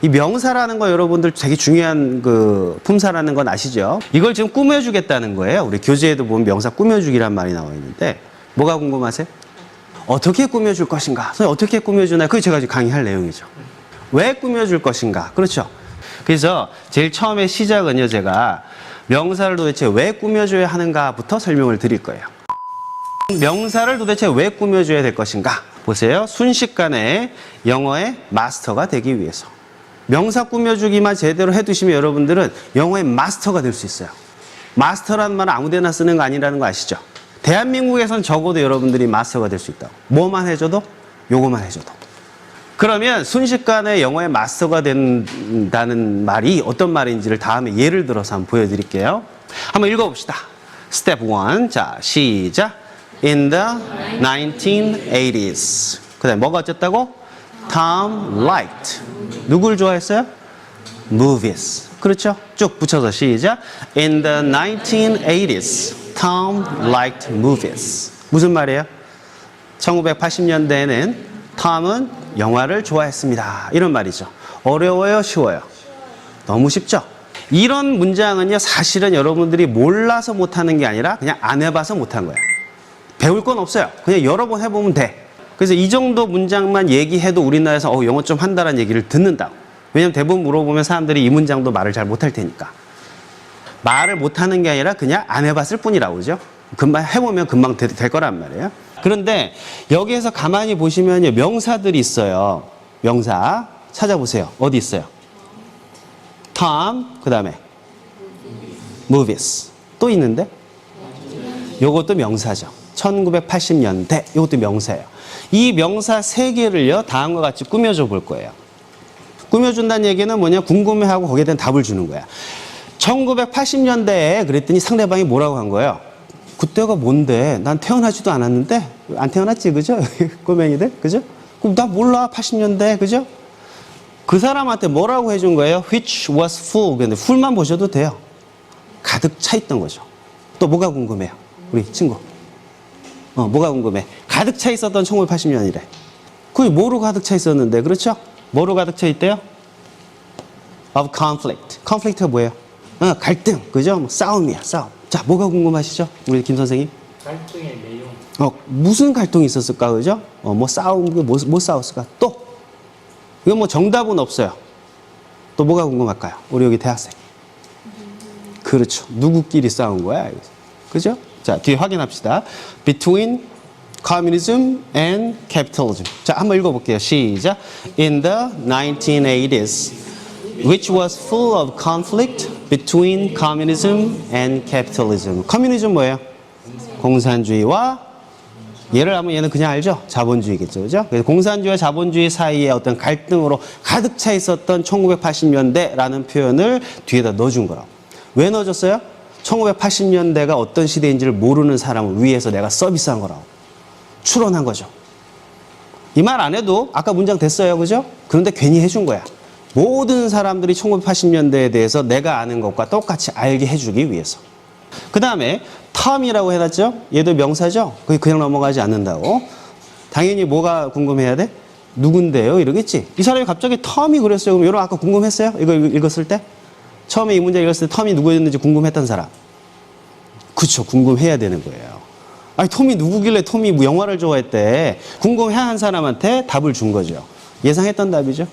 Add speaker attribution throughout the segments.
Speaker 1: 이 명사라는 거 여러분들 되게 중요한 그 품사라는 건 아시죠? 이걸 지금 꾸며주겠다는 거예요. 우리 교재에도 보면 명사 꾸며주기란 말이 나와 있는데 뭐가 궁금하세요? 어떻게 꾸며줄 것인가? 선생님 어떻게 꾸며주나요? 그게 제가 지금 강의할 내용이죠. 왜 꾸며줄 것인가? 그렇죠. 그래서 제일 처음에 시작은요, 제가 명사를 도대체 왜 꾸며줘야 하는가부터 설명을 드릴 거예요. 명사를 도대체 왜 꾸며줘야 될 것인가? 보세요. 순식간에 영어의 마스터가 되기 위해서. 명사 꾸며주기만 제대로 해두시면 여러분들은 영어의 마스터가 될 수 있어요. 마스터라는 말은 아무데나 쓰는 거 아니라는 거 아시죠? 대한민국에선 적어도 여러분들이 마스터가 될 수 있다고. 뭐만 해줘도? 요거만 해줘도. 그러면 순식간에 영어의 마스터가 된다는 말이 어떤 말인지를 다음에 예를 들어서 한번 보여드릴게요. 한번 읽어봅시다. 스텝 1. 자, 시작. In the 1980s. 그 다음에 뭐가 어쨌다고? Tom liked. 누굴 좋아했어요? Movies. 그렇죠? 쭉 붙여서 시작. In the 1980s, Tom liked movies. 무슨 말이에요? 1980년대에는 톰은 영화를 좋아했습니다. 이런 말이죠. 어려워요? 쉬워요? 너무 쉽죠? 이런 문장은요, 사실은 여러분들이 몰라서 못하는 게 아니라 그냥 안 해봐서 못한 거야. 배울 건 없어요. 그냥 여러 번 해보면 돼. 그래서 이 정도 문장만 얘기해도 우리나라에서 어, 영어 좀 한다는 얘기를 듣는다. 왜냐면 대부분 물어보면 사람들이 이 문장도 말을 잘 못할 테니까. 말을 못하는 게 아니라 그냥 안 해봤을 뿐이라고 그죠? 금방 해보면 금방 되- 될 거란 말이에요. 그런데 여기에서 가만히 보시면요. 명사들이 있어요. 명사. 찾아보세요. 어디 있어요? Tom, 그 다음에 movies. 또 있는데? 요것도 명사죠. 1980년대. 요것도 명사예요. 이 명사 세 개를요. 다음과 같이 꾸며줘 볼 거예요. 꾸며준다는 얘기는 뭐냐? 궁금해하고 거기에 대한 답을 주는 거야. 1980년대에 그랬더니 상대방이 뭐라고 한 거예요? 그때가 뭔데? 난 태어나지도 않았는데? 안 태어났지, 그죠? 꼬맹이들? 그죠? 그럼 나 몰라, 80년대, 그죠? 그 사람한테 뭐라고 해준 거예요? Which was full. 근데 full만 보셔도 돼요. 가득 차 있던 거죠. 또 뭐가 궁금해요? 우리 친구. 어, 뭐가 궁금해? 가득 차 있었던 1980년이래. 그게 뭐로 가득 차 있었는데, 그렇죠? 뭐로 가득 차 있대요? of conflict. conflict가 뭐예요? 어, 갈등, 그죠? 뭐 싸움이야, 싸움. 자, 뭐가 궁금하시죠? 우리 김 선생님?
Speaker 2: 갈등의 내용
Speaker 1: 어, 무슨 갈등이 있었을까, 그죠? 어, 뭐 싸움, 뭐, 뭐 싸웠을까? 또? 이건 뭐 정답은 없어요. 또 뭐가 궁금할까요? 우리 여기 대학생. 그렇죠. 누구끼리 싸운 거야? 그죠? 자, 뒤에 확인합시다. Between communism and capitalism. 자, 한번 읽어볼게요. 시작. In the 1980s, which was full of conflict between communism and capitalism. 커뮤니즘 뭐예요? 공산주의와 얘를 하면 얘는 그냥 알죠? 자본주의겠죠. 그죠? 그래서 공산주의와 자본주의 사이에 어떤 갈등으로 가득 차 있었던 1980년대라는 표현을 뒤에다 넣어준 거라고. 왜 넣어줬어요? 1980년대가 어떤 시대인지를 모르는 사람을 위해서 내가 서비스한 거라고. 추론한 거죠. 이 말 안 해도 아까 문장 됐어요. 그죠? 그런데 괜히 해준 거야. 모든 사람들이 1980년대에 대해서 내가 아는 것과 똑같이 알게 해주기 위해서. 그 다음에 텀이라고 해놨죠? 얘도 명사죠? 그게 그냥 넘어가지 않는다고. 당연히 뭐가 궁금해야 돼? 누군데요? 이러겠지. 이 사람이 갑자기 텀이 그랬어요. 그럼 여러분 아까 궁금했어요? 이거 읽- 읽었을 때? 처음에 이 문제 읽었을 때 텀이 누구였는지 궁금했던 사람. 그쵸. 궁금해야 되는 거예요. 아니, 톰이 누구길래 톰이 뭐 영화를 좋아했대. 궁금해 한 사람한테 답을 준 거죠. 예상했던 답이죠.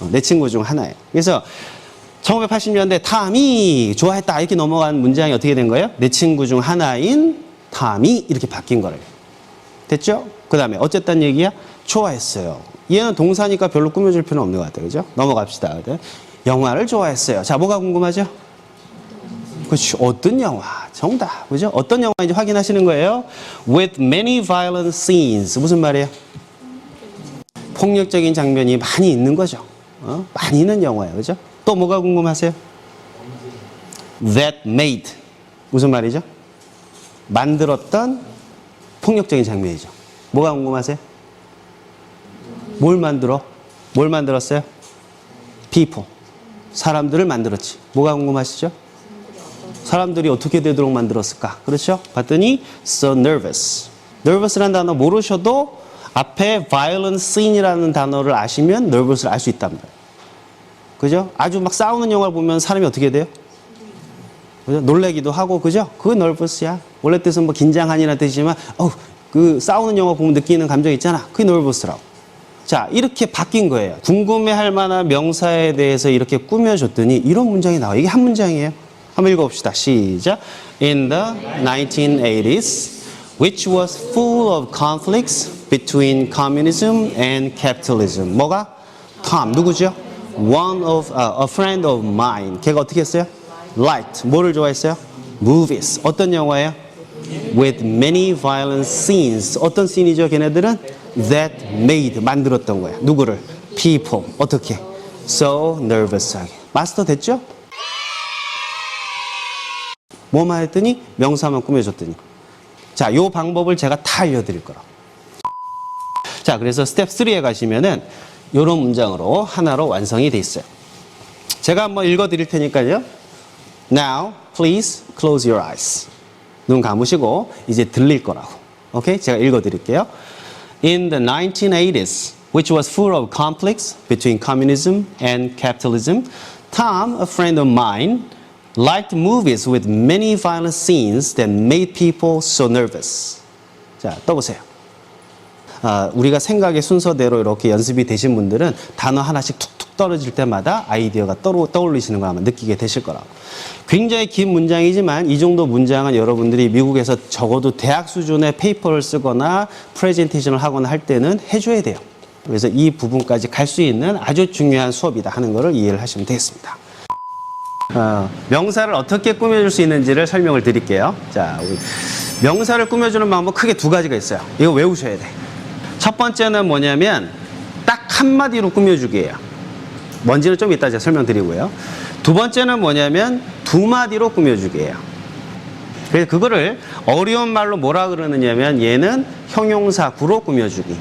Speaker 1: 어, 내 친구 중 하나예요. 그래서 1980년대 탐이 좋아했다 이렇게 넘어간 문장이 어떻게 된 거예요? 내 친구 중 하나인 탐이 이렇게 바뀐 거예요. 됐죠? 그 다음에 어쨌단 얘기야? 좋아했어요. 얘는 동사니까 별로 꾸며줄 필요는 없는 것 같아요. 그죠? 넘어갑시다. 네. 영화를 좋아했어요. 자, 뭐가 궁금하죠? 그렇죠. 어떤 영화? 정답. 그죠? 어떤 영화인지 확인하시는 거예요. With many violent scenes. 무슨 말이에요? 폭력적인 장면이 많이 있는 거죠. 어? 많이 있는 영화예요. 그죠? 또 뭐가 궁금하세요? That made. 무슨 말이죠? 만들었던 폭력적인 장면이죠. 뭐가 궁금하세요? 뭘 만들어? 뭘 만들었어요? people. 사람들을 만들었지. 뭐가 궁금하시죠? 사람들이 어떻게 되도록 만들었을까? 그렇죠? 봤더니 so nervous. nervous라는 단어 모르셔도 앞에 violent scene이라는 단어를 아시면 nervous를 알 수 있단 말이에요. 그죠? 아주 막 싸우는 영화를 보면 사람이 어떻게 돼요? 그죠? 놀래기도 하고, 그죠? 그게 nervous야. 원래 뜻은 뭐 긴장한이라는 뜻이지만, 어, 그 싸우는 영화 보면 느끼는 감정 있잖아. 그게 nervous라고. 자, 이렇게 바뀐 거예요. 궁금해 할 만한 명사에 대해서 이렇게 꾸며줬더니 이런 문장이 나와요. 이게 한 문장이에요. 한번 읽어봅시다. 시작. In the 1980s, which was full of conflicts between communism and capitalism. 뭐가? Tom, 누구죠? One of, uh, a friend of mine. 걔가 어떻게 했어요? Liked. 뭐를 좋아했어요? Movies. 어떤 영화예요? With many violent scenes. 어떤 씬이죠, 걔네들은? That made, 만들었던 거야. 누구를? People. 어떻게? So nervous하게. 마스터 됐죠? 뭐만 했더니? 명사만 꾸며줬더니. 자, 요 방법을 제가 다 알려드릴 거라. 자, 그래서 스텝 3에 가시면은 요런 문장으로 하나로 완성이 돼 있어요. 제가 한번 읽어 드릴 테니까요. Now, please close your eyes. 눈 감으시고 이제 들릴 거라고. 오케이? 제가 읽어 드릴게요. In the 1980s, which was full of conflicts between communism and capitalism, Tom, a friend of mine, liked movies with many violent scenes that made people so nervous. 자, 떠보세요. 아, 우리가 생각의 순서대로 이렇게 연습이 되신 분들은 단어 하나씩 툭툭 떨어질 때마다 아이디어가 떠올리시는 걸 아마 느끼게 되실 거라고. 굉장히 긴 문장이지만 이 정도 문장은 여러분들이 미국에서 적어도 대학 수준의 페이퍼를 쓰거나 프레젠테이션을 하거나 할 때는 해줘야 돼요. 그래서 이 부분까지 갈 수 있는 아주 중요한 수업이다 하는 것을 이해를 하시면 되겠습니다. 어, 명사를 어떻게 꾸며줄 수 있는지를 설명을 드릴게요. 자, 명사를 꾸며주는 방법 크게 두 가지가 있어요. 이거 외우셔야 돼. 첫 번째는 뭐냐면 딱 한마디로 꾸며주기예요. 뭔지는 좀 이따 제가 설명드리고요. 두 번째는 뭐냐면 두 마디로 꾸며주기예요. 그래서 그거를 어려운 말로 뭐라 그러느냐면 얘는 형용사 구로 꾸며주기.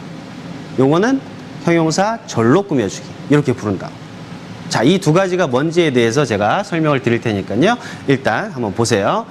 Speaker 1: 요거는 형용사 절로 꾸며주기. 이렇게 부른다. 자, 이 두 가지가 뭔지에 대해서 제가 설명을 드릴 테니까요. 일단 한번 보세요.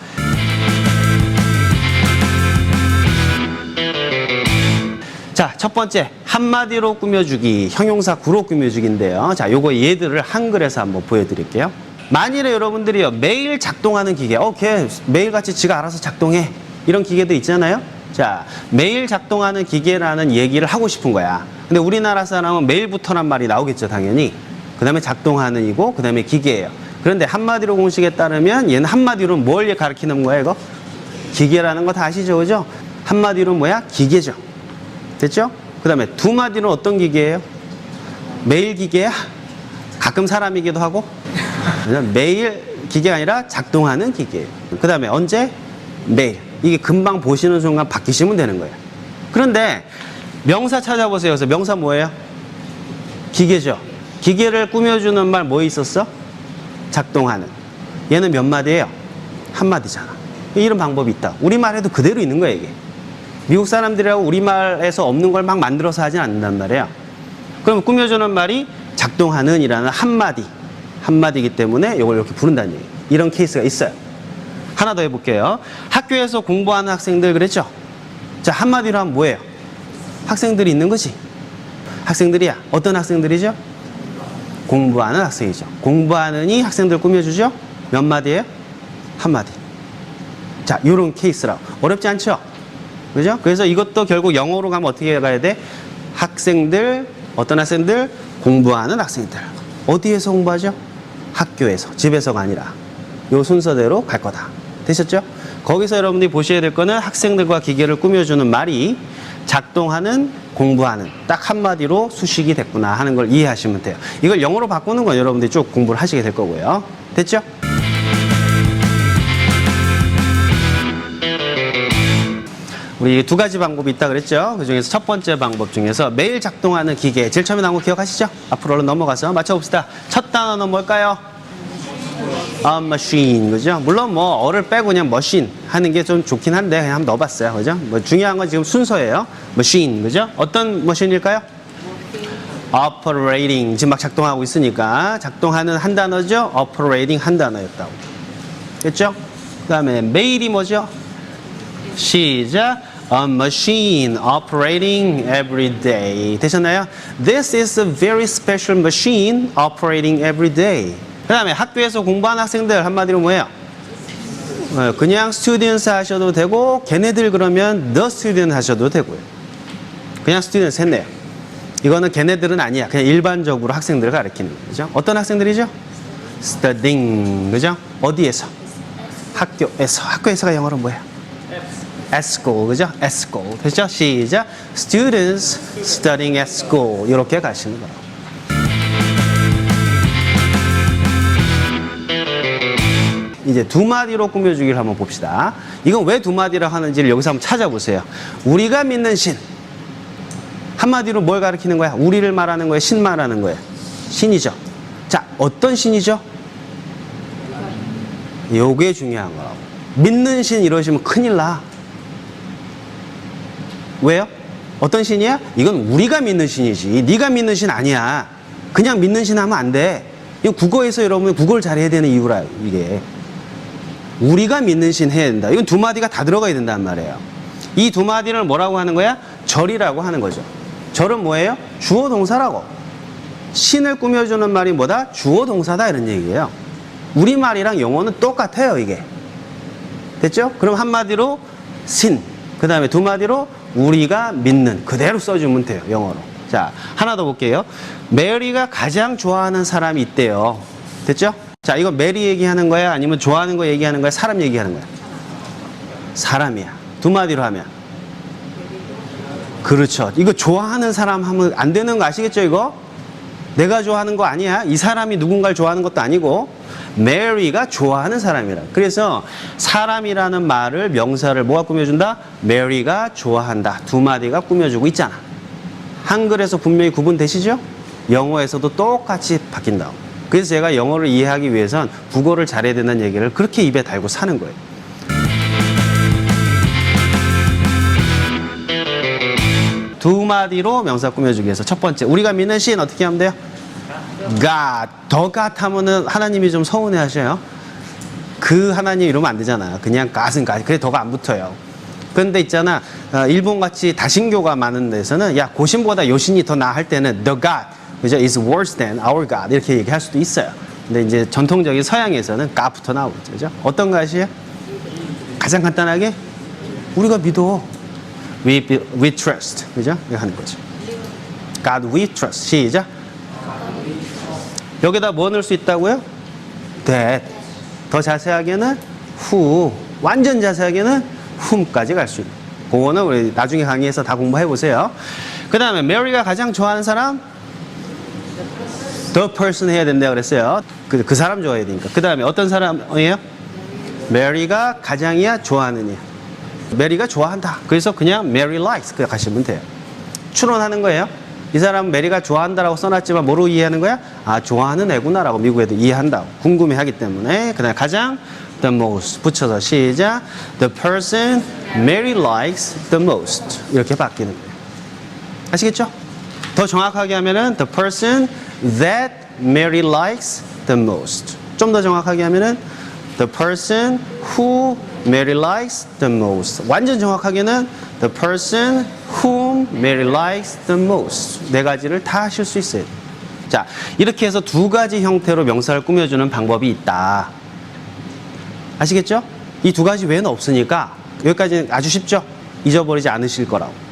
Speaker 1: 자, 첫 번째 한마디로 꾸며주기, 형용사 구로 꾸며주기인데요. 자, 요거 얘들을 한글에서 한번 보여드릴게요. 만일에 여러분들이요 매일 작동하는 기계, 어, 걔 매일같이 지가 알아서 작동해 이런 기계도 있잖아요. 자, 매일 작동하는 기계라는 얘기를 하고 싶은 거야. 근데 우리나라 사람은 매일부터란 말이 나오겠죠, 당연히. 그 다음에 작동하는 이고, 그 다음에 기계예요. 그런데 한마디로 공식에 따르면 얘는 한마디로 뭘 가리키는 거야, 이거? 기계라는 거 다 아시죠, 그죠? 한마디로 뭐야? 기계죠. 됐죠? 그 다음에 두 마디는 어떤 기계예요? 매일 기계야? 가끔 사람이기도 하고? 매일 기계가 아니라 작동하는 기계예요. 그 다음에 언제? 매일. 이게 금방 보시는 순간 바뀌시면 되는 거예요. 그런데 명사 찾아보세요. 그래서 명사 뭐예요? 기계죠. 기계를 꾸며주는 말 뭐 있었어? 작동하는. 얘는 몇 마디예요? 한 마디잖아. 이런 방법이 있다. 우리말 해도 그대로 있는 거예요, 이게. 미국 사람들이라고 우리말에서 없는 걸 막 만들어서 하진 않는단 말이에요. 그럼 꾸며주는 말이 작동하는 이라는 한마디. 한마디이기 때문에 이걸 이렇게 부른다는 얘기예요. 이런 케이스가 있어요. 하나 더 해볼게요. 학교에서 공부하는 학생들 그랬죠? 자, 한마디로 하면 뭐예요? 학생들이 있는 거지. 학생들이야. 어떤 학생들이죠? 공부하는 학생이죠. 공부하는이 학생들 꾸며주죠? 몇 마디예요? 한마디. 자, 요런 케이스라고. 어렵지 않죠? 그죠? 그래서 이것도 결국 영어로 가면 어떻게 가야 돼? 학생들, 어떤 학생들? 공부하는 학생들. 어디에서 공부하죠? 학교에서. 집에서가 아니라. 요 순서대로 갈 거다. 되셨죠? 거기서 여러분들이 보셔야 될 거는 학생들과 기계를 꾸며주는 말이 작동하는, 공부하는. 딱 한마디로 수식이 됐구나 하는 걸 이해하시면 돼요. 이걸 영어로 바꾸는 건 여러분들이 쭉 공부를 하시게 될 거고요. 됐죠? 우리 두 가지 방법이 있다 그랬죠? 그 중에서 첫 번째 방법 중에서 매일 작동하는 기계. 제일 처음에 나온 거 기억하시죠? 앞으로 얼른 넘어가서 맞춰봅시다. 첫 단어는 뭘까요? 아, machine. 그죠? 물론 뭐, 어를 빼고 그냥 machine 하는 게 좀 좋긴 한데, 그냥 한번 넣어봤어요. 그죠? 뭐, 중요한 건 지금 순서예요. machine. 그죠? 어떤 machine일까요? operating. 지금 막 작동하고 있으니까, 작동하는 한 단어죠? operating 한 단어였다고. 됐죠? 그 다음에, 매일이 뭐죠? 시작. A machine operating every day. 되셨나요? This is a very special machine operating every day. 그 다음에 학교에서 공부하는 학생들 한마디로 뭐예요? 어, 그냥 students 하셔도 되고 걔네들 그러면 the student 하셔도 되고요. 그냥 students 했네요. 이거는 걔네들은 아니야. 그냥 일반적으로 학생들을 가리키는 거죠. 어떤 학생들이죠? studying. 그죠? 어디에서? 학교에서. 학교에서가 영어로 뭐예요? At school. 그죠? at school. 됐죠? 시작. students studying at school. 이렇게 가시는 거예요. 이제 두 마디로 꾸며주기를 한번 봅시다. 이건 왜 두 마디로 하는지를 여기서 한번 찾아보세요. 우리가 믿는 신. 한마디로 뭘 가리키는 거야? 우리를 말하는 거예요? 신 말하는 거예요? 신이죠. 자, 어떤 신이죠? 요게 중요한 거라고. 믿는 신 이러시면 큰일 나. 왜요? 어떤 신이야? 이건 우리가 믿는 신이지. 네가 믿는 신 아니야. 그냥 믿는 신 하면 안 돼. 이거 국어에서 여러분 국어를 잘해야 되는 이유라 이게. 우리가 믿는 신 해야 된다. 이건 두 마디가 다 들어가야 된단 말이에요. 이 두 마디를 뭐라고 하는 거야? 절이라고 하는 거죠. 절은 뭐예요? 주어 동사라고. 신을 꾸며주는 말이 뭐다? 주어 동사다 이런 얘기예요. 우리말이랑 영어는 똑같아요, 이게. 됐죠? 그럼 한마디로 신. 그 다음에 두 마디로 우리가 믿는. 그대로 써주면 돼요, 영어로. 자, 하나 더 볼게요. 메리가 가장 좋아하는 사람이 있대요. 됐죠? 자, 이거 메리 얘기하는 거야? 아니면 좋아하는 거 얘기하는 거야? 사람 얘기하는 거야? 사람이야. 두 마디로 하면. 그렇죠. 이거 좋아하는 사람 하면 안 되는 거 아시겠죠, 이거? 내가 좋아하는 거 아니야. 이 사람이 누군가를 좋아하는 것도 아니고, 메리가 좋아하는 사람이라. 그래서 사람이라는 말을 명사를 뭐가 꾸며준다? 메리가 좋아한다. 두 마디가 꾸며주고 있잖아. 한글에서 분명히 구분되시죠? 영어에서도 똑같이 바뀐다고. 그래서 제가 영어를 이해하기 위해선 국어를 잘해야 된다는 얘기를 그렇게 입에 달고 사는 거예요. 두 마디로 명사 꾸며주기 위해서 첫 번째 우리가 믿는 신 어떻게 하면 돼요? God 더 God 하면은 하나님이 좀 서운해 하셔요 그 하나님 이러면 안 되잖아 그냥 God은 God 그래 더가 안 붙어요 근데 있잖아 어, 일본 같이 다신교가 많은 데서는 야 고신보다 요신이 더 나을 때는 the God 그죠 is worse than our God 이렇게 얘기할 수도 있어요 근데 이제 전통적인 서양에서는 God부터 나오죠 그죠 어떤 것이에요? 가장 간단하게 우리가 믿어 We, we trust. 그죠? 이거 하는 거죠. God we trust. 시작. 여기다 뭐 넣을 수 있다고요? that. 더 자세하게는 who. 완전 자세하게는 whom까지 갈 수 있는. 그거는 우리 나중에 강의에서 다 공부해 보세요. 그 다음에 메리가 가장 좋아하는 사람? the person 해야 된다고 그랬어요. 그, 그 사람 좋아해야 되니까. 그 다음에 어떤 사람이에요? 메리가 가장이야 좋아하느냐. 메리가 좋아한다. 그래서 그냥 Mary likes 그 가시면 돼요. 추론하는 거예요. 이 사람은 메리가 좋아한다라고 써놨지만 뭐로 이해하는 거야? 아 좋아하는 애구나라고 미국 애들 이해한다고 궁금해하기 때문에 그다음 가장 the most 붙여서 시작 the person Mary likes the most 이렇게 바뀌는 거예요. 아시겠죠? 더 정확하게 하면은 the person that Mary likes the most. 좀 더 정확하게 하면은 the person who Mary likes the most. 완전 정확하게는 the person whom Mary likes the most. 네 가지를 다 하실 수 있어요. 자, 이렇게 해서 두 가지 형태로 명사를 꾸며주는 방법이 있다. 아시겠죠? 이 두 가지 외에는 없으니까 여기까지는 아주 쉽죠? 잊어버리지 않으실 거라고.